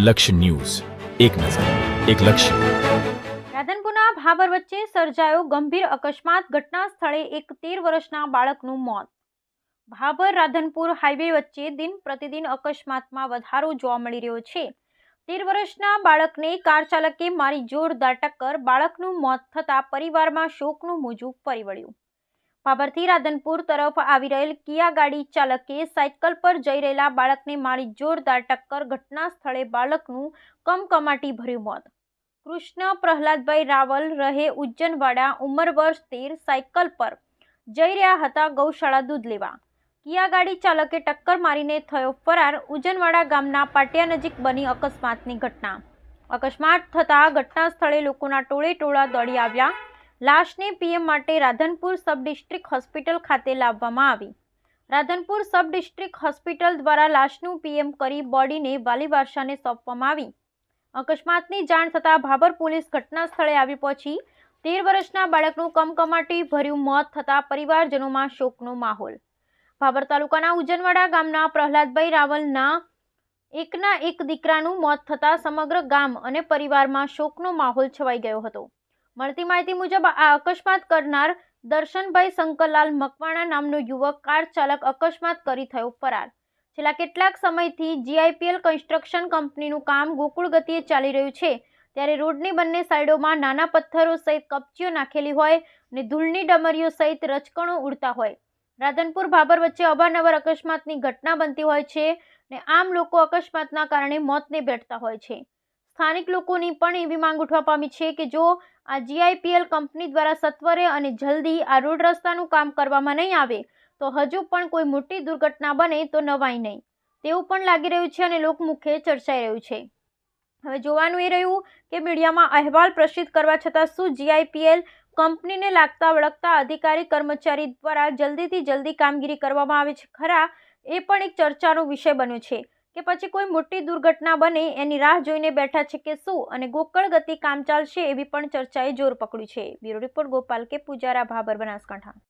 લક્ષ્ય ન્યૂઝ. એક નજર, એક લક્ષ્ય. રાધનપુરના ભાબર વચ્ચે સર્જાયો ગંભીર અકસ્માત. ઘટના સ્થળે એક તેર વર્ષના બાળકનું મોત. ભાભર રાધનપુર હાઈવે વચ્ચે દિન પ્રતિદિન અકસ્માતમાં વધારો જોવા મળી રહ્યો છે. તેર વર્ષના બાળકને કાર ચાલકે મારી જોરદાર ટક્કર. બાળકનું મોત થતાં પરિવારમાં શોકનું મોજું ફરી વળ્યું. ભાભરથી રાધનપુર તરફ આવી રહેલ કિયા ગાડી ચાલકે સાયકલ પર જઈ રહેલા બાળકને મારી જોરદાર ટક્કર ઘટના સ્થળે બાળકનું કમકમાટી ભર્યું મોત. કૃષ્ણ પ્રહલાદભાઈ રાવલ રહે ઉજ્જનવાડા, ઉંમર વર્ષ તેર, સાયકલ પર જઈ રહ્યા હતા ગૌશાળા દૂધ લેવા. કિયા ગાડી ચાલકે ટક્કર મારીને થયો ફરાર, ઉજ્જનવાડા ગામના પાટિયા નજીક બની અકસ્માતની ઘટના. અકસ્માત થતાં ઘટના સ્થળે લોકોના ટોળે ટોળા દોડી આવ્યા. લાશને પીએમ માટે રાધનપુર સબ ડિસ્ટ્રિક્ટ હોસ્પિટલ ખાતે લાવવામાં આવી. રાધનપુર સબ ડિસ્ટ્રિક્ટ હોસ્પિટલ દ્વારા લાશનું પીએમ કરી બોડીને વાલી વારસાને સોંપવામાં આવી. અકસ્માતની જાણ થતાં ભાભર પોલીસ ઘટના સ્થળે આવી પહોંચી. તેર વર્ષના બાળકનું કમકમાટી ભર્યું મોત થતાં પરિવારજનોમાં શોકનો માહોલ. ભાભર તાલુકાના ઉજનવાડા ગામના પ્રહલાદભાઈ રાવલના એકના એક દીકરાનું મોત થતાં સમગ્ર ગામ અને પરિવારમાં શોકનો માહોલ છવાઈ ગયો હતો. મળતી માહિતી મુજબ, આ અકસ્માત કરનાર દર્શનભાઈ શંકરલાલ મકવાણા નામનો યુવક કાર ચાલક અકસ્માત કરી થયો ફરાર. છેલ્લા કેટલાક સમયથી જીઆઈપીએલ કન્સ્ટ્રક્શન કંપનીનું કામ ગોકુળ ગતિએ ચાલી રહ્યું છે. ત્યારે રોડની બંને સાઈડોમાં નાના પથ્થરો સહિત કપચીઓ નાખેલી હોય અને ધૂળની ડમરીઓ સહિત રચકણો ઉડતા હોય. રાધનપુર ભાભર વચ્ચે અવારનવાર અકસ્માતની ઘટના બનતી હોય છે ને આમ લોકો અકસ્માતના કારણે મોતને ભેટતા હોય છે. સ્થાનિક લોકોની પણ એવી માંગ ઉઠવા પામી છે કે જો આ જીઆઈપીએલ કંપની દ્વારા સત્વરે અને જલ્દી આ રોડ રસ્તાનું કામ કરવામાં નહીં આવે, તો હજુ પણ કોઈ મોટી દુર્ઘટના બને તો નવાય નહીં. તેવું પણ લાગી રહ્યું છે અને લોકમુખે ચર્ચાઈ રહ્યું છે. હવે જોવાનું એ રહ્યું કે મીડિયામાં અહેવાલ પ્રસિદ્ધ કરવા છતાં શું જીઆઈપીએલ કંપનીને લાગતા વળગતા અધિકારી કર્મચારી દ્વારા જલ્દીથી જલ્દી કામગીરી કરવામાં આવે છે ખરા, એ પણ એક ચર્ચાનો વિષય બન્યો છે. કે પછી કોઈ મોટી દુર્ઘટના બને એની રાહ જોઈને બેઠા છે કે શું અને ગોકળ ગતિ કામ ચાલશે એવી પણ ચર્ચાએ જોર પકડ્યું છે. બ્યુરો રિપોર્ટ ગોપાલ કે પૂજારા ભાબર બનાસકાંઠા.